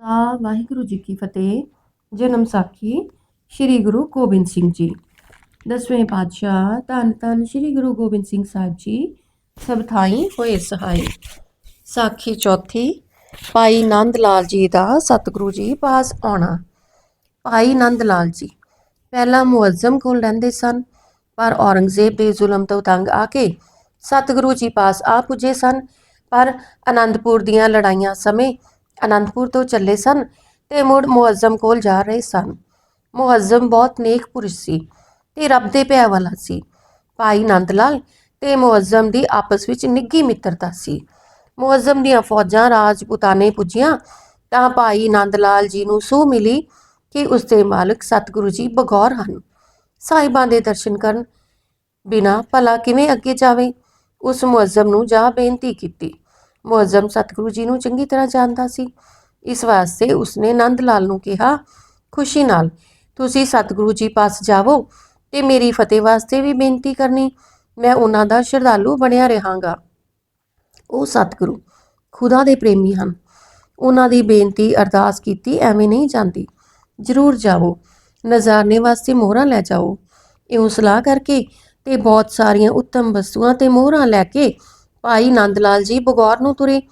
ਖਾਲਸਾ, ਵਾਹਿਗੁਰੂ ਜੀ ਕੀ ਫਤਿਹ। ਜਨਮ ਸਾਖੀ, ਸ੍ਰੀ ਗੁਰੂ ਗੋਬਿੰਦ ਸਿੰਘ ਜੀ। ਦਸਵੇਂ ਪਾਤਸ਼ਾਹ, ਧੰਨ ਧੰਨ ਸ੍ਰੀ ਗੁਰੂ ਗੋਬਿੰਦ ਸਿੰਘ ਸਾਹਿਬ ਜੀ। ਸਭ ਥਾਈ ਹੋਏ ਸਹਾਈ। ਸਾਖੀ ਚੌਥੀ, ਭਾਈ ਨੰਦ ਲਾਲ ਜੀ ਦਾ ਸਤਿਗੁਰੂ ਜੀ ਪਾਸ ਆਉਣਾ। ਭਾਈ ਨੰਦ ਲਾਲ ਜੀ, ਪਹਿਲਾਂ ਮੁਅੱਜ਼ਮ ਕੋਲ ਰਹਿੰਦੇ ਸਨ, ਪਰ ਔਰੰਗਜ਼ੇਬ ਦੇ ਜ਼ੁਲਮ ਤੋਂ ਤੰਗ ਆ ਕੇ ਸਤਿਗੁਰੂ ਜੀ ਪਾਸ ਆ ਪੁੱਜੇ ਸਨ। ਪਰ ਅਨੰਦਪੁਰ ਦੀਆਂ ਲੜਾਈਆਂ ਸਮੇਂ ਅਨੰਦਪੁਰ ਤੋਂ ਚੱਲੇ ਸਨ ਤੇ ਮੁੜ ਮੁਅੱਜ਼ਮ ਕੋਲ ਜਾ ਰਹੇ ਸਨ। ਮੁਅੱਜ਼ਮ ਬਹੁਤ ਨੇਕ ਪੁਰਸ਼ ਸੀ ਤੇ ਰੱਬ ਦੇ ਭੈ ਵਾਲਾ ਸੀ। ਭਾਈ ਨੰਦ ਲਾਲ ਤੇ ਮੁਅੱਜ਼ਮ ਦੀ ਆਪਸ ਵਿੱਚ ਨਿੱਘੀ ਮਿੱਤਰਤਾ ਸੀ। ਮੁਅੱਜ਼ਮ ਦੀਆਂ ਫੌਜਾਂ ਰਾਜਪੂਤਾਨੇ ਪੁੱਜੀਆਂ ਤਾਂ ਭਾਈ ਨੰਦ ਲਾਲ ਜੀ ਨੂੰ ਸੂਹ ਮਿਲੀ ਕਿ ਉਸ ਦੇ ਮਾਲਕ ਸਤਿਗੁਰੂ ਜੀ ਬਗੌਰ ਹਨ। ਸਾਹਿਬਾਂ ਦੇ ਦਰਸ਼ਨ ਕਰਨ ਬਿਨਾ ਭਲਾ ਕਿਵੇਂ ਅੱਗੇ ਜਾਵੇ? ਉਸ ਮੁਅੱਜ਼ਮ ਨੂੰ ਜਾ ਬੇਨਤੀ ਕੀਤੀ। ਮੁਅੱਜ਼ਮ ਸਤਿਗੁਰੂ ਜੀ ਨੂੰ ਚੰਗੀ ਤਰ੍ਹਾਂ ਜਾਣਦਾ ਸੀ। ਇਸ ਵਾਸਤੇ ਉਸਨੇ ਨੰਦ ਲਾਲ ਨੂੰ ਕਿਹਾ, ਖੁਸ਼ੀ ਨਾਲ, ਤੁਸੀਂ ਸਤਿਗੁਰੂ ਜੀ ਪਾਸ ਜਾਵੋ ਤੇ ਮੇਰੀ ਫਤਿਹ ਵਾਸਤੇ ਵੀ ਬੇਨਤੀ ਕਰਨੀ। ਮੈਂ ਉਹਨਾਂ ਦਾ ਸ਼ਰਧਾਲੂ ਬਣਿਆ ਰਹਾਂਗਾ। ਉਹ ਸਤਿਗੁਰੂ, ਖੁਦਾ ਦੇ ਪ੍ਰੇਮੀ ਹਨ। ਉਹਨਾਂ ਦੀ ਬੇਨਤੀ ਅਰਦਾਸ ਕੀਤੀ ਐਵੇਂ ਨਹੀਂ ਜਾਂਦੀ। ਜ਼ਰੂਰ ਜਾਵੋ, ਨਜ਼ਾਰਨੇ ਵਾਸਤੇ ਮੋਹਰਾਂ ਲੈ ਜਾਓ। ਇਉਂ ਸਲਾਹ ਕਰਕੇ ਤੇ ਬਹੁਤ ਸਾਰੀਆਂ ਉੱਤਮ ਵਸਤੂਆਂ ਤੇ ਮੋਹਰਾਂ ਲੈ ਕੇ ਭਾਈ ਨੰਦ ਲਾਲ ਜੀ ਬਗੌਰ ਨੂੰ ਤੁਰੇ,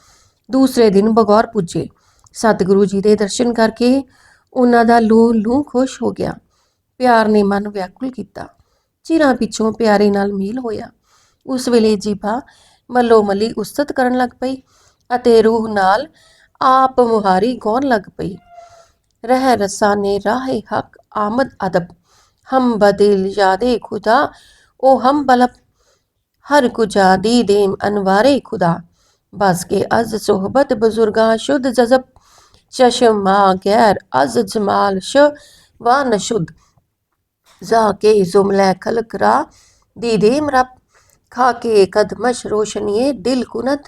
ਦੂਸਰੇ ਦਿਨ ਬਗੌਰ ਪੁੱਜੇ। ਸਤਿਗੁਰੂ ਜੀ ਦੇ ਦਰਸ਼ਨ ਕਰਕੇ ਉਹਨਾਂ ਦਾ ਲੂ ਲੂ ਖੁਸ਼ ਹੋ ਗਿਆ। ਪਿਆਰ ਨੇ ਮਨ ਵਿਆਕੁਲ ਕੀਤਾ। ਚਿਰਾਂ ਪਿੱਛੋਂ ਪਿਆਰੇ ਨਾਲ ਮੇਲ ਹੋਇਆ। ਉਸ ਵੇਲੇ ਜੀਬਾ ਮੱਲੋ ਮੱਲੀ ਉਸਤਤ ਕਰਨ ਲੱਗ ਪਈ ਅਤੇ ਰੂਹ ਨਾਲ ਆਪ ਮੁਹਾਰੀ ਗਾਉਣ ਲੱਗ ਪਈ। ਰਹਿ ਰਸਾਨੇ ਰਾਹੇ ਹਕ ਆਮਦ ਅਦਬ। ਹਮ ਬਦਿਲ ਯਾਦੇ ਖੁਦਾ ਉਹ ਹਮ ਬਲਬ। ਹਰ ਕੁਜਾ ਦੀਦੇਮ ਅਨਵਾਰੇ ਖੁਦਾ। ਬਸ ਕੇ ਅਜ਼ ਸੋਹਬਤ ਬਜ਼ੁਰਗਾ ਸ਼ੁੱਧ ਜਜ਼ਬ, ਚਸ਼ਮਾ ਗੈਰ ਅਜ਼ ਜਮਾਲ ਸ਼ ਵਾ ਨਸ਼ੁੱਧ ਜਾ ਕੇ ਜ਼ੁਮਲੇ ਖਲਕ ਰਾ ਦੀਦੇਮ ਰਬ। ਖਾ ਕੇ ਕਦਮਸ਼ ਰੋਸ਼ਨੀ ਦਿਲ ਕੁਨਤ।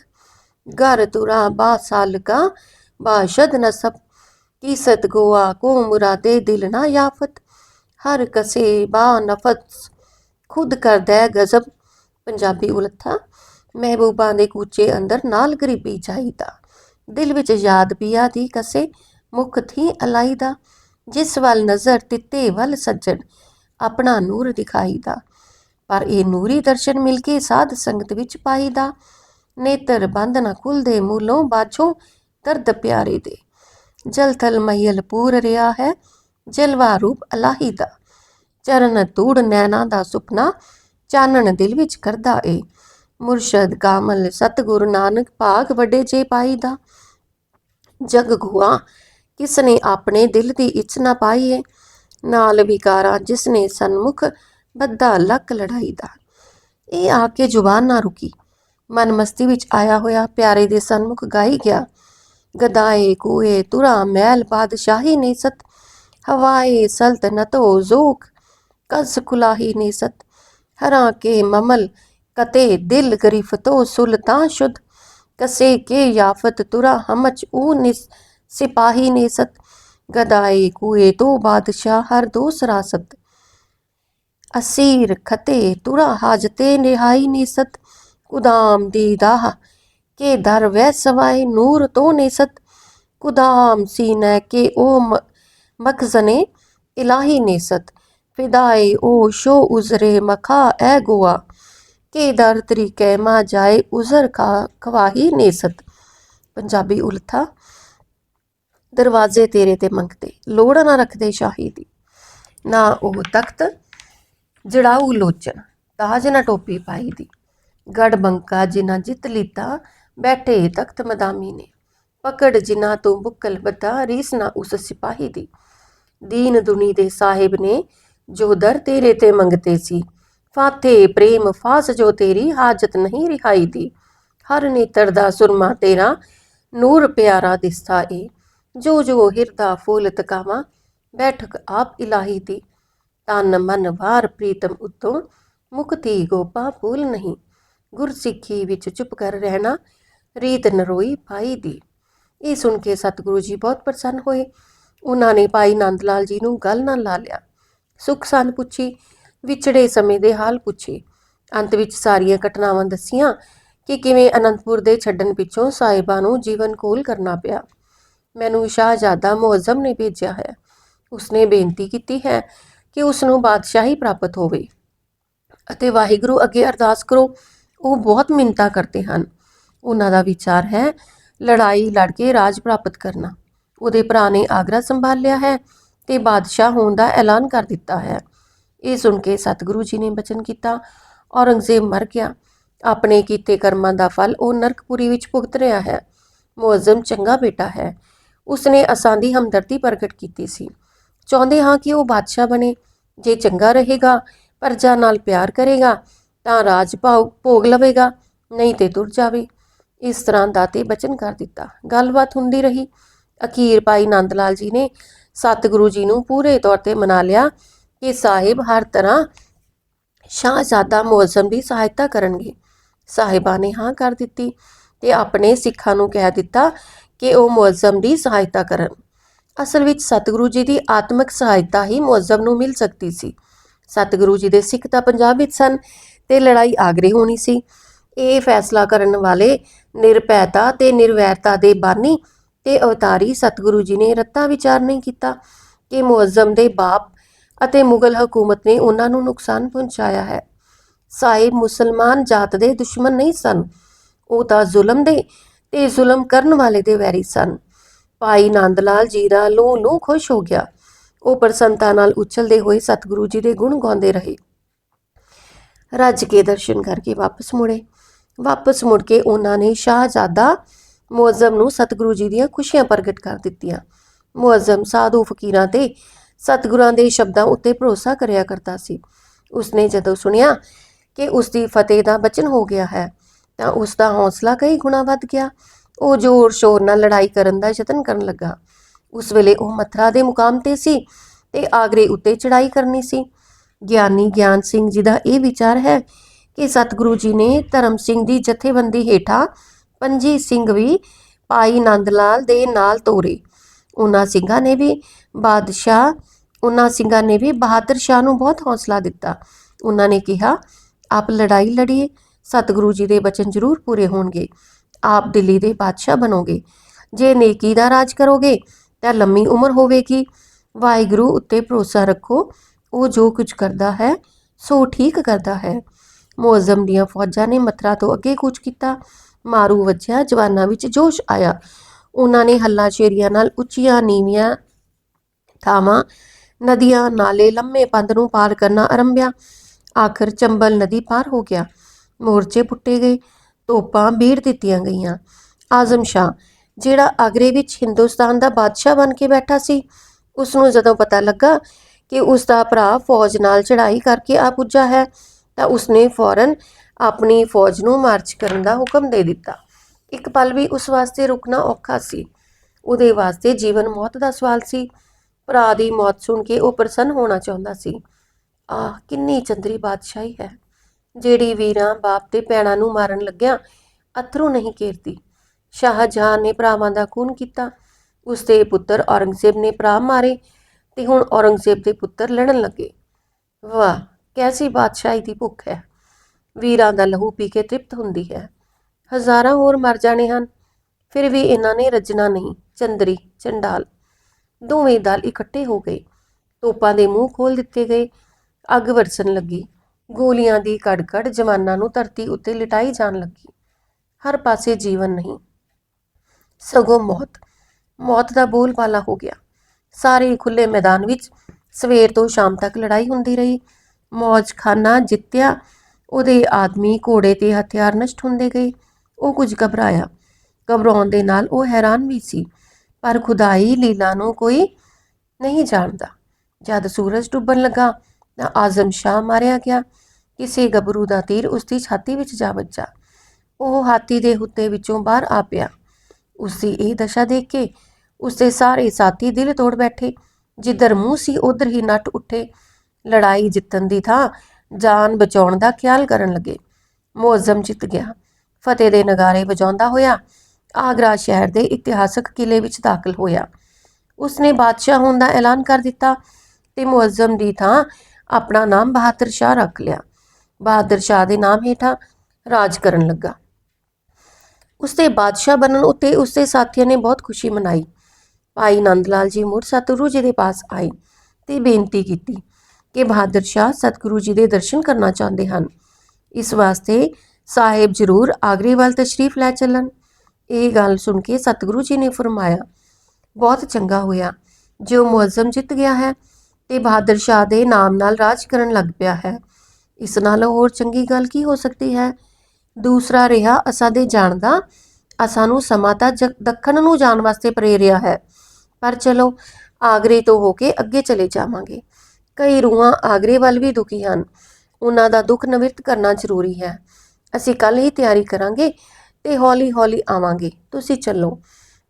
ਗਰ ਤੁਰਾ ਬਾ ਸਾਲ ਕਾ ਬਾਸ਼ਦ ਨਸਬ। ਕੀ ਸਤ ਗੋਆ ਕੋ ਮੁਰਾਦੇ ਦਿਲ ਨਾ ਯਾਫਤ। ਹਰ ਕਸੇ ਬਾ ਨਫਤ ਖੁਦ ਕਰਦਾ ਗਜ਼ਬ। ਪੰਜਾਬੀ ਉਲਥਾ, ਮਹਿਬੂਬਾਂ ਦੇ ਕੂਚੇ ਅੰਦਰ ਨਾਲ ਗਰੀਬੀ ਚਾਹੀਦਾ ਦਿਲ ਵਿੱਚ ਯਾਦ ਪਿਆ ਦੀ ਕਸੇ, ਮੁਖ ਥੀ ਅਲਾਈਦਾ ਜਿਸ ਵੱਲ ਨਜ਼ਰ ਤਿੱਤੇ ਵੱਲ ਸੱਜਣ, ਆਪਣਾ ਨੂਰ ਦਿਖਾਈਦਾ ਪਰ ਇਹ ਨੂਰੀ ਦਰਸ਼ਨ ਮਿਲ ਕੇ ਸਾਧ ਸੰਗਤ ਵਿੱਚ ਪਾਈਦਾ ਨੇਤਰ ਬੰਦ ਨਾ ਖੁੱਲਦੇ ਮੂਲੋਂ ਬਾਝੋਂ ਦਰਦ ਪਿਆਰੇ ਦੇ। ਜਲ ਥਲ ਮਹਿਲ ਪੂਰ ਰਿਹਾ ਹੈ, ਜਲਵਾ ਰੂਪ ਅਲਾਹੀ ਦਾ। ਚਰਨ ਤੂੜ ਨੈਣਾ ਦਾ ਸੁਪਨਾ ਚਾਨਣ ਦਿਲ ਵਿੱਚ ਕਰਦਾ ਏ। ਮੁਰਸ਼ਦ ਕਾਮਲ, ਸਤਗੁਰ ਨਾਨਕ ਭਾਗ ਵੱਡੇ ਜੇ ਪਾਈ ਦਾ। ਜਗ ਗੁਆ ਕਿਸ ਨੇ ਆਪਣੇ ਦਿਲ ਦੀ ਇੱਛ ਨਾ ਪਾਈ ਏ। ਨਾਲ ਵਿਕਾਰਾਂ, ਜਿਸ ਨੇ ਸਨਮੁਖ ਬੱਧਾ ਲੱਕ ਲੜਾਈ ਦਾ। ਇਹ ਆ ਕੇ ਜ਼ੁਬਾਨ ਨਾ ਰੁਕੀ। ਮਨ ਮਸਤੀ ਵਿੱਚ ਆਇਆ ਹੋਇਆ ਪਿਆਰੇ ਦੇ ਸਨਮੁਖ ਗਾਈ ਗਿਆ। ਗਦਾਏ, ਕੂਏ, ਤੁਰਾ, ਮਹਿਲ ਬਾਦਸ਼ਾਹੀ ਨੇ ਸਤ ਹਵਾਏ, ਸਲਤਨਤੋ ਜ਼ੋਕ। ਕਸ ਕੁਲਾਹੀ ਨੇ ਸਤ ਹਰਾ ਕੇ ਮਮਲ, ਕਤੇ ਦਿਲ ਗਰੀਫਤੋ ਸੁਲਤਾਨ ਸ਼ੁਦ ਕਸੇ ਕੇ ਯਾਫਤ ਤੁਰਾ ਹਮਚ ਊ ਨਿਸ, ਸਿਪਾਹੀ ਨੇ ਸਤ ਗਦਾਏ ਕੂਏ ਤੋਂ ਬਾਦਸ਼ਾਹ ਹਰ ਦੋ ਸਰਾਸਤ ਅਸੀਰ ਖਤੇ ਤੁਰਾ ਹਾਜਤੇ ਨਿਹਾਈ ਨੇ ਸਤ ਕੁਦਾਮ ਦੀ ਦਾਹ ਕੇ ਦਰ ਵੈ ਸਵਾਏ ਨੂਰ ਤੋਂ ਨੇ ਸਤ ਕੁਦਾਮ ਸੀਨਾ ਕੇ ਉਹ ਮ- ਮਖਜ਼ਨੇ ਇਲਾਹੀ ਨੇ ਸਤ ਫਿਦਾਏ ਉਹ ਸ਼ੋ ਉਜ਼ਰੇ ਐ ਗੋਆ। ਕੇ ਦਰ ਤਰੀਕੇ ਮਾ ਜਾਏ ਉਜ਼ਰ ਖਾ ਖਵਾਹੀ ਨੇ ਪੰਜਾਬੀ ਉਲਥਾ। ਦਰਵਾਜ਼ੇ ਤੇਰੇ ਤੇ ਮੰਗਤੇ, ਲੋੜ ਨਾ ਰੱਖਦੇ ਸ਼ਾਹੀ ਦੀ। ਨਾ ਉਹ ਤਖਤ, ਜੜਾਊ ਲੋਚਨ, ਤਾਜ ਨਾ ਟੋਪੀ ਪਾਈ ਦੀ। ਗੜ ਬੰਕਾ ਜਿਨਾ ਜਿੱਤ ਲੀਤਾ, ਬੈਠੇ ਤਖਤ ਮਦਾਮੀ ਨੇ। ਪਕੜ ਜਿਨਾ ਤੋਂ ਬੁੱਕਲ ਬਤਾ ਰੀਸ ਨਾ ਉਸ ਸਿਪਾਹੀ ਦੀ। ਦੀਨ ਦੁਨੀ ਦੇ ਸਾਹਿਬ ਨੇ ਜੋ ਦਰ ਤੇਰੇ ਤੇ ਮੰਗਤੇ ਸੀ। ਫਾਤੇ ਪ੍ਰੇਮ, ਫਾਸ ਜੋ ਤੇਰੀ ਹਾਜਤ ਨਹੀਂ ਰਿਹਾਈ ਦੀ। ਹਰ ਨੇਤਰ ਦਾ ਸੁਰਮਾ ਤੇਰਾ ਨੂਰ ਪਿਆਰਾ ਦਿਸਤਾ ਏ। ਜੋ ਜੋ ਹਿਰਦਾ ਫੂਲ ਤਕਾਵਾ, ਬੈਠਕ ਆਪ ਇਲਾਹੀ ਦੀ। ਤਨ ਮਨ ਵਾਰ ਪ੍ਰੀਤਮ ਉਤੋਂ ਮੁਕਤੀ ਗੋਪਾ ਭੂਲ ਨਹੀਂ। ਗੁਰਸਿੱਖੀ ਵਿੱਚ ਚੁੱਪ ਕਰ ਰਹਿਣਾ ਰੀਤ ਨਰੋਈ ਪਾਈ ਦੀ। ਇਹ ਸੁਣ ਕੇ ਸਤਿਗੁਰੂ ਜੀ ਬਹੁਤ ਪ੍ਰਸੰਨ ਹੋਏ। ਉਹਨਾਂ ਨੇ ਭਾਈ ਨੰਦ ਲਾਲ ਜੀ ਨੂੰ ਗੱਲ ਨਾਲ ਲਾ ਲਿਆ। ਸੁਖ ਸੰਦ ਪੁੱਛੀ, ਵਿਛੜੇ ਸਮੇਂ ਦੇ ਹਾਲ ਪੁੱਛੇ। ਅੰਤ ਵਿੱਚ ਸਾਰੀਆਂ ਘਟਨਾਵਾਂ ਦੱਸੀਆਂ ਕਿ ਕਿਵੇਂ ਅਨੰਦਪੁਰ ਦੇ ਛੱਡਣ ਪਿੱਛੋਂ ਸਾਹਿਬਾਂ ਨੂੰ ਜੀਵਨ ਕੋਲ ਕਰਨਾ ਪਿਆ। ਮੈਨੂੰ ਸ਼ਾਹਜ਼ਾਦਾ ਮੁਅੱਜ਼ਮ ਨੇ ਭੇਜਿਆ ਹੈ। ਉਸਨੇ ਬੇਨਤੀ ਕੀਤੀ ਹੈ ਕਿ ਉਸ ਨੂੰ ਬਾਦਸ਼ਾਹੀ ਪ੍ਰਾਪਤ ਹੋਵੇ। ਅਤੇ ਵਾਹਿਗੁਰੂ ਅੱਗੇ ਅਰਦਾਸ ਕਰੋ, ਉਹ ਬਹੁਤ ਮਿੰਨਤਾਂ ਕਰਦੇ ਹਨ। ਉਹਨਾਂ ਦਾ ਵਿਚਾਰ ਹੈ, ਲੜਾਈ ਲੜ ਕੇ ਰਾਜ ਪ੍ਰਾਪਤ ਕਰਨਾ। ਉਹਦੇ ਭਰਾ ਨੇ ਆਗਰਾ ਸੰਭਾਲ ਲਿਆ ਹੈ ਤੇ ਬਾਦਸ਼ਾਹ ਹੋਣ ਦਾ ਐਲਾਨ ਕਰ ਦਿੱਤਾ ਹੈ। ਇਹ ਸੁਣ ਕੇ ਸਤਿਗੁਰੂ ਜੀ ਨੇ ਬਚਨ ਕੀਤਾ। ਔਰੰਗਜ਼ੇਬ ਮਰ ਗਿਆ। ਆਪਣੇ ਕੀਤੇ ਕਰਮਾਂ ਦਾ ਫਲ ਉਹ ਨਰਕਪੁਰੀ ਵਿੱਚ ਭੁਗਤ ਰਿਹਾ ਹੈ। ਮੁਅਜ਼ਮ ਚੰਗਾ ਬੇਟਾ ਹੈ। ਉਸਨੇ ਅਸਾਂ ਦੀ ਹਮਦਰਦੀ ਪ੍ਰਗਟ ਕੀਤੀ ਸੀ। ਚਾਹੁੰਦੇ ਹਾਂ ਕਿ ਉਹ ਬਾਦਸ਼ਾਹ ਬਣੇ। ਜੇ ਚੰਗਾ ਰਹੇਗਾ, ਪ੍ਰਜਾ ਨਾਲ ਪਿਆਰ ਕਰੇਗਾ, ਤਾਂ ਰਾਜ ਭਾਉ ਭੋਗ ਲਵੇਗਾ, ਨਹੀਂ ਤੇ ਤੁਰ ਜਾਵੇ। ਇਸ ਤਰ੍ਹਾਂ ਦਾਤੇ ਬਚਨ ਕਰ ਦਿੱਤਾ। ਗੱਲਬਾਤ ਹੁੰਦੀ ਰਹੀ। ਅਖੀਰ ਭਾਈ ਨੰਦ ਲਾਲ ਜੀ ਨੇ ਸਤਿਗੁਰੂ ਜੀ ਨੂੰ ਪੂਰੇ ਤੌਰ ਤੇ ਮਨਾ ਲਿਆ ਕਿ ਸਾਹਿਬ ਹਰ ਤਰ੍ਹਾਂ ਸ਼ਾਹਜ਼ਾਦਾ ਮੁਅੱਜ਼ਮ ਦੀ ਸਹਾਇਤਾ ਕਰਨਗੇ। ਸਾਹਿਬਾਂ ਨੇ ਹਾਂ ਕਰ ਦਿੱਤੀ ਤੇ ਆਪਣੇ ਸਿੱਖਾਂ ਨੂੰ ਕਹਿ ਦਿੱਤਾ ਕਿ ਉਹ ਮੁਅੱਜ਼ਮ ਦੀ ਸਹਾਇਤਾ ਕਰਨ। ਅਸਲ ਵਿੱਚ ਸਤਿਗੁਰੂ ਜੀ ਦੀ ਆਤਮਿਕ ਸਹਾਇਤਾ ਹੀ ਮੁਅੱਜ਼ਮ ਨੂੰ ਮਿਲ ਸਕਦੀ ਸੀ। ਸਤਿਗੁਰੂ ਜੀ ਦੇ ਸਿੱਖ ਤਾਂ ਪੰਜਾਬ ਵਿੱਚ ਸਨ ਤੇ ਲੜਾਈ ਆਗਰੇ ਹੋਣੀ ਸੀ। ਇਹ ਫੈਸਲਾ ਕਰਨ ਵਾਲੇ ਨਿਰਪੈਤਾ ਤੇ ਨਿਰਵੈਰਤਾ ਦੇ ਬਾਨੀ ਤੇ ਅਵਤਾਰੀ ਸਤਿਗੁਰੂ ਜੀ ਨੇ ਰੱਤਾ ਵਿਚਾਰ ਨਹੀਂ ਕੀਤਾ ਕਿ ਮੁਅੱਜ਼ਮ ਦੇ ਬਾਪ ਅਤੇ ਮੁਗਲ ਹਕੂਮਤ ਨੇ ਉਹਨਾਂ ਨੂੰ ਨੁਕਸਾਨ ਪਹੁੰਚਾਇਆ ਹੈ। ਸਾਹਿਬ ਮੁਸਲਮਾਨ ਜਾਤ ਦੇ ਦੁਸ਼ਮਣ ਨਹੀਂ ਸਨ। ਉਹ ਤਾਂ ਜ਼ੁਲਮ ਦੇ ਤੇ ਜ਼ੁਲਮ ਕਰਨ ਵਾਲੇ ਦੇ ਵੈਰੀ ਸਨ। ਭਾਈ ਨੰਦ ਲਾਲ ਜੀ ਦਾ ਲੂ ਲੂ ਖੁਸ਼ ਹੋ ਗਿਆ। ਉਹ ਪ੍ਰਸੰਨਤਾ ਨਾਲ ਉਛਲਦੇ ਹੋਏ ਸਤਿਗੁਰੂ ਜੀ ਦੇ ਗੁਣ ਗਾਉਂਦੇ ਰਹੇ। ਰੱਜ ਕੇ ਦਰਸ਼ਨ ਕਰਕੇ ਵਾਪਸ ਮੁੜੇ। ਵਾਪਸ ਮੁੜ ਕੇ ਉਹਨਾਂ ਨੇ ਸ਼ਾਹਜ਼ਾਦਾ ਮੁਅੱਜ਼ਮ ਨੂੰ ਸਤਿਗੁਰੂ ਜੀ ਦੀਆਂ ਖੁਸ਼ੀਆਂ ਪ੍ਰਗਟ ਕਰ ਦਿੱਤੀਆਂ। ਮੁਅੱਜ਼ਮ ਸਾਧੂ ਫਕੀਰਾਂ ਤੇ ਸਤਿਗੁਰਾਂ ਦੇ ਸ਼ਬਦਾਂ ਉੱਤੇ ਭਰੋਸਾ ਕਰਿਆ ਕਰਦਾ ਸੀ। ਉਸਨੇ ਜਦੋਂ ਸੁਣਿਆ ਕਿ ਉਸ ਦੀ ਫਤਿਹ ਦਾ ਬਚਨ ਹੋ ਗਿਆ ਹੈ, ਤਾਂ ਉਸ ਦਾ ਹੌਸਲਾ ਕਈ ਗੁਣਾ ਵੱਧ ਗਿਆ। ਉਹ ਜ਼ੋਰ ਸ਼ੋਰ ਨਾਲ ਲੜਾਈ ਕਰਨ ਦਾ ਯਤਨ ਕਰਨ ਲੱਗਾ। ਉਸ ਵੇਲੇ ਉਹ ਮਥਰਾ ਦੇ ਮੁਕਾਮ ਤੇ ਸੀ ਤੇ ਆਗਰੇ ਉੱਤੇ ਚੜਾਈ ਕਰਨੀ ਸੀ। ਗਿਆਨੀ ਗਿਆਨ ਸਿੰਘ ਜੀ ਦਾ ਇਹ ਵਿਚਾਰ ਹੈ ਕਿ ਸਤਿਗੁਰੂ ਜੀ ਨੇ ਧਰਮ ਸਿੰਘ ਦੀ ਜਥੇਬੰਦੀ ਹੇਠਾਂ ਪੰਜੀ ਸਿੰਘ ਵੀ ਭਾਈ ਨੰਦ ਲਾਲ ਦੇ ਨਾਲ ਤੋਰੇ। ਉਹਨਾਂ ਸਿੰਘਾਂ ਨੇ ਵੀ ਬਾਦਸ਼ਾਹ, ਉਹਨਾਂ ਸਿੰਘਾਂ ਨੇ ਵੀ ਬਹਾਦਰ ਸ਼ਾਹ ਨੂੰ ਬਹੁਤ ਹੌਸਲਾ ਦਿੱਤਾ। ਉਹਨਾਂ ਨੇ ਕਿਹਾ, ਆਪ ਲੜਾਈ ਲੜੀਏ, ਸਤਿਗੁਰੂ ਜੀ ਦੇ ਬਚਨ ਜ਼ਰੂਰ ਪੂਰੇ ਹੋਣਗੇ, ਆਪ ਦਿੱਲੀ ਦੇ ਬਾਦਸ਼ਾਹ ਬਣੋਗੇ। ਜੇ ਨੇਕੀ ਦਾ ਰਾਜ ਕਰੋਗੇ, ਤਾਂ ਲੰਮੀ ਉਮਰ ਹੋਵੇਗੀ। ਵਾਹਿਗੁਰੂ ਉੱਤੇ ਭਰੋਸਾ ਰੱਖੋ, ਉਹ ਜੋ ਕੁਝ ਕਰਦਾ ਹੈ, ਸੋ ਠੀਕ ਕਰਦਾ ਹੈ। ਮੁਅੱਜ਼ਮ ਦੀਆਂ ਫੌਜਾਂ ਨੇ ਮਥਰਾ ਤੋਂ ਅੱਗੇ ਕੁਝ ਕੀਤਾ। ਮਾਰੂ ਵੱਜਿਆ, ਜਵਾਨਾਂ ਵਿੱਚ ਜੋਸ਼ ਆਇਆ। ਉਹਨਾਂ ਨੇ ਹੱਲਾ ਨਾਲ ਉੱਚੀਆਂ ਨੀਵੀਆਂ ਥਾਵਾਂ, ਨਦੀਆਂ ਨਾਲੇ ਲੰਮੇ ਪੰਧ ਨੂੰ ਪਾਰ ਕਰਨਾ ਆਰੰਭਿਆ। ਆਖਰ ਚੰਬਲ ਨਦੀ ਪਾਰ ਹੋ ਗਿਆ। ਮੋਰਚੇ ਪੁੱਟੇ ਗਏ, ਤੋਪਾਂ ਬੀੜ ਦਿੱਤੀਆਂ ਗਈਆਂ। ਆਜ਼ਮ ਸ਼ਾਹ, ਜਿਹੜਾ ਆਗਰੇ ਵਿੱਚ ਹਿੰਦੁਸਤਾਨ ਦਾ ਬਾਦਸ਼ਾਹ ਬਣ ਕੇ ਬੈਠਾ ਸੀ ਉਸ ਨੂੰ ਜਦੋਂ ਪਤਾ ਲੱਗਾ ਕਿ ਉਸ ਦਾ ਭਰਾ ਫੌਜ ਨਾਲ ਚੜ੍ਹਾਈ ਕਰਕੇ ਆ ਪੁੱਜਾ ਹੈ, ਤਾਂ ਉਸਨੇ ਫੌਰਨ ਆਪਣੀ ਫੌਜ ਨੂੰ ਮਾਰਚ ਕਰਨ ਦਾ ਹੁਕਮ ਦੇ ਦਿੱਤਾ। ਇੱਕ ਪਲ ਵੀ ਉਸ ਵਾਸਤੇ ਰੁਕਣਾ ਔਖਾ ਸੀ। ਉਹਦੇ ਵਾਸਤੇ ਜੀਵਨ ਮੌਤ ਦਾ ਸਵਾਲ ਸੀ। ਭਰਾ ਦੀ ਮੌਤ ਸੁਣ ਕੇ ਉਹ ਪ੍ਰਸੰਨ ਹੋਣਾ ਚਾਹੁੰਦਾ ਸੀ। ਆਹ, ਕਿੰਨੀ ਚੰਦਰੀ ਬਾਦਸ਼ਾਹੀ ਹੈ। ਜਿਹੜੀ ਵੀਰਾਂ, ਬਾਪ ਤੇ ਭੈਣਾਂ ਨੂੰ ਮਾਰਨ ਲੱਗਿਆ ਅਥਰੂ ਨਹੀਂ ਕੇਰਦੀ ਸ਼ਾਹਜਹਾਨ ਨੇ ਭਰਾਵਾਂ ਦਾ ਖੂਨ ਕੀਤਾ। ਉਸ ਦੇ ਪੁੱਤਰ ਔਰੰਗਜ਼ੇਬ ਨੇ ਭਰਾ ਮਾਰੇ ਤੇ ਹੁਣ ਔਰੰਗਜ਼ੇਬ ਦੇ ਪੁੱਤਰ ਲੜਨ ਲੱਗੇ। ਵਾਹ, ਕੈਸੀ ਬਾਦਸ਼ਾਹੀ ਦੀ ਭੁੱਖ ਹੈ। ਵੀਰਾਂ ਦਾ ਲਹੂ ਪੀ ਕੇ ਤ੍ਰਿਪਤ ਹੁੰਦੀ ਹੈ। ਹਜ਼ਾਰਾਂ ਹੋਰ ਮਰ ਜਾਣੇ ਹਨ, ਫਿਰ ਵੀ ਇਹਨਾਂ ਨੇ ਰੱਜਣਾ ਨਹੀਂ, ਚੰਦਰੀ, ਚੰਡਾਲ। ਦੋਵੇਂ ਦਲ ਇਕੱਠੇ ਹੋ ਗਏ। ਤੋਪਾਂ ਦੇ ਮੂੰਹ ਖੋਲ ਦਿੱਤੇ ਗਏ। ਅੱਗ ਵਰਸਣ ਲੱਗੀ। ਗੋਲੀਆਂ ਦੀ ਕੜਕੜ ਜਵਾਨਾਂ ਨੂੰ ਧਰਤੀ ਉੱਤੇ ਲਿਟਾਈ ਜਾਣ ਲੱਗੀ। ਹਰ ਪਾਸੇ ਜੀਵਨ ਨਹੀਂ। ਸਗੋਂ ਮੌਤ। ਮੌਤ ਦਾ ਬੋਲਬਾਲਾ ਹੋ ਗਿਆ। ਸਾਰੇ ਖੁੱਲੇ ਮੈਦਾਨ ਵਿੱਚ ਸਵੇਰ ਤੋਂ ਸ਼ਾਮ ਤੱਕ ਲੜਾਈ ਹੁੰਦੀ ਰਹੀ। ਮੌਜ ਖਾਨਾ ਜਿੱਤਿਆ। ਉਹਦੇ ਆਦਮੀ ਘੋੜੇ ਤੇ ਹਥਿਆਰ ਨਸ਼ਟ ਹੁੰਦੇ ਗਏ। ਉਹ ਕੁਝ ਘਬਰਾਇਆ। ਘਬਰਾਉਣ ਦੇ ਨਾਲ ਉਹ ਹੈਰਾਨ ਵੀ ਸੀ, ਪਰ ਖੁਦਾਈ ਲੀਲਾ ਨੂੰ ਕੋਈ ਨਹੀਂ ਜਾਣਦਾ। ਜਦ ਸੂਰਜ ਡੁੱਬਣ ਲੱਗਾ ਤਾਂ ਆਜ਼ਮ ਸ਼ਾਹ ਮਾਰਿਆ ਗਿਆ। ਕਿਸੇ ਗੱਭਰੂ ਦਾ ਤੀਰ ਉਸ ਦੀ ਛਾਤੀ ਵਿੱਚ ਜਾ ਵੱਜਾ। ਉਹ ਹਾਥੀ ਦੇ ਹੁੱਤੇ ਵਿੱਚੋਂ ਬਾਹਰ ਆ ਪਿਆ। ਉਸ ਦੀ ਇਹ ਦਸ਼ਾ ਦੇਖ ਕੇ ਉਸ ਦੇ ਸਾਰੇ ਸਾਥੀ ਦਿਲ ਤੋੜ ਬੈਠੇ। ਜਿੱਧਰ ਮੂੰਹ ਸੀ, ਉਧਰ ਹੀ ਨੱਟ ਉੱਠੇ। ਲੜਾਈ ਜਿੱਤਣ ਦੀ ਥਾਂ ਜਾਨ ਬਚਾਉਣ ਦਾ ਖਿਆਲ ਕਰਨ ਲੱਗੇ। ਮੁਅੱਜ਼ਮ ਜਿੱਤ ਗਿਆ। ਫਤਿਹ ਦੇ ਨਗਾਰੇ ਵਜਾਉਂਦਾ ਹੋਇਆ ਆਗਰਾ ਸ਼ਹਿਰ ਦੇ ਇਤਿਹਾਸਕ ਕਿਲੇ ਵਿੱਚ ਦਾਖਲ ਹੋਇਆ। ਉਸਨੇ ਬਾਦਸ਼ਾਹ ਹੋਣ ਦਾ ਐਲਾਨ ਕਰ ਦਿੱਤਾ ਤੇ ਮੁਅੱਜ਼ਮ ਦੀ ਥਾਂ ਆਪਣਾ ਨਾਮ ਬਹਾਦਰ ਸ਼ਾਹ ਰੱਖ ਲਿਆ। ਬਹਾਦਰ ਸ਼ਾਹ ਦੇ ਨਾਮ ਹੇਠਾਂ ਰਾਜ ਕਰਨ ਲੱਗਾ। ਉਸਦੇ ਬਾਦਸ਼ਾਹ ਬਣਨ ਉੱਤੇ ਉਸਦੇ ਸਾਥੀਆਂ ਨੇ ਬਹੁਤ ਖੁਸ਼ੀ ਮਨਾਈ। ਭਾਈ ਨੰਦ ਲਾਲ ਜੀ ਮੁੜ ਸਤਿਗੁਰੂ ਜੀ ਦੇ ਪਾਸ ਆਏ ਤੇ ਬੇਨਤੀ ਕੀਤੀ ਕਿ ਬਹਾਦਰ ਸ਼ਾਹ ਸਤਿਗੁਰੂ ਜੀ ਦੇ ਦਰਸ਼ਨ ਕਰਨਾ ਚਾਹੁੰਦੇ ਹਨ। ਇਸ ਵਾਸਤੇ ਸਾਹਿਬ ਜ਼ਰੂਰ ਆਗਰੇ ਵੱਲ ਤਸ਼ਰੀਫ ਲੈ ਚੱਲਣ। ਇਹ ਗੱਲ ਸੁਣ ਕੇ ਸਤਿਗੁਰੂ ਜੀ ਨੇ ਫਰਮਾਇਆ, ਬਹੁਤ ਚੰਗਾ ਹੋਇਆ। ਜੋ ਮੁਅੱਜ਼ਮ ਜਿੱਤ ਗਿਆ ਹੈ ਤੇ ਬਹਾਦਰ ਸ਼ਾਹ ਦੇ ਨਾਮ ਨਾਲ ਰਾਜ ਕਰਨ ਲੱਗ ਪਿਆ ਹੈ। ਇਸ ਨਾਲ ਹੋਰ ਚੰਗੀ ਗੱਲ ਕੀ ਹੋ ਸਕਦੀ ਹੈ? ਦੂਸਰਾ ਰਿਹਾ, ਅਸਾਂ ਦੇ ਜਾਣ ਦਾ ਅਸਾਂ ਨੂੰ ਸਮਾਂ ਤਾਂ ਜ- ਦੱਖਣ ਨੂੰ ਜਾਣ ਵਾਸਤੇ ਪ੍ਰੇਰਿਆ ਹੈ। ਪਰ ਚਲੋ, ਆਗਰੇ ਤੋਂ ਹੋ ਕੇ ਅੱਗੇ ਚਲੇ ਜਾਵਾਂਗੇ। ਕਈ ਰੂਹਾਂ ਆਗਰੇ ਵੱਲ ਵੀ ਦੁਖੀ ਹਨ। ਉਹਨਾਂ ਦਾ ਦੁੱਖ ਨਿਵਰਤ ਕਰਨਾ ਜ਼ਰੂਰੀ ਹੈ। ਅਸੀਂ ਕੱਲ ਹੀ ਤਿਆਰੀ ਕਰਾਂਗੇ ਤੇ ਹੌਲੀ ਹੌਲੀ ਆਵਾਂਗੇ। ਤੁਸੀਂ ਚੱਲੋ।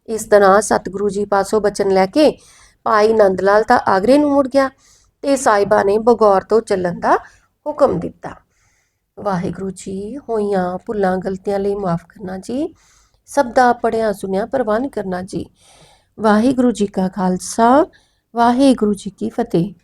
ਇਸ ਤਰ੍ਹਾਂ ਸਤਿਗੁਰੂ ਜੀ ਪਾਸੋਂ ਬਚਨ ਲੈ ਕੇ ਭਾਈ ਨੰਦ ਲਾਲ ਤਾਂ ਆਗਰੇ ਨੂੰ ਮੁੜ ਗਿਆ ਤੇ ਸਾਹਿਬਾ ਨੇ ਬਗੌਰ ਤੋਂ ਚੱਲਣ ਦਾ ਹੁਕਮ ਦਿੱਤਾ। ਵਾਹਿਗੁਰੂ ਜੀ, ਹੋਈਆਂ ਭੁੱਲਾਂ ਗਲਤੀਆਂ ਲਈ ਮਾਫ ਕਰਨਾ ਜੀ। ਸਭ ਦਾ ਪੜਿਆ ਸੁਨਿਆ ਪ੍ਰਵਾਨ ਕਰਨਾ ਜੀ। ਵਾਹਿਗੁਰੂ ਜੀ ਕਾ ਖਾਲਸਾ, ਵਾਹਿਗੁਰੂ ਜੀ ਕੀ ਫਤਿਹ।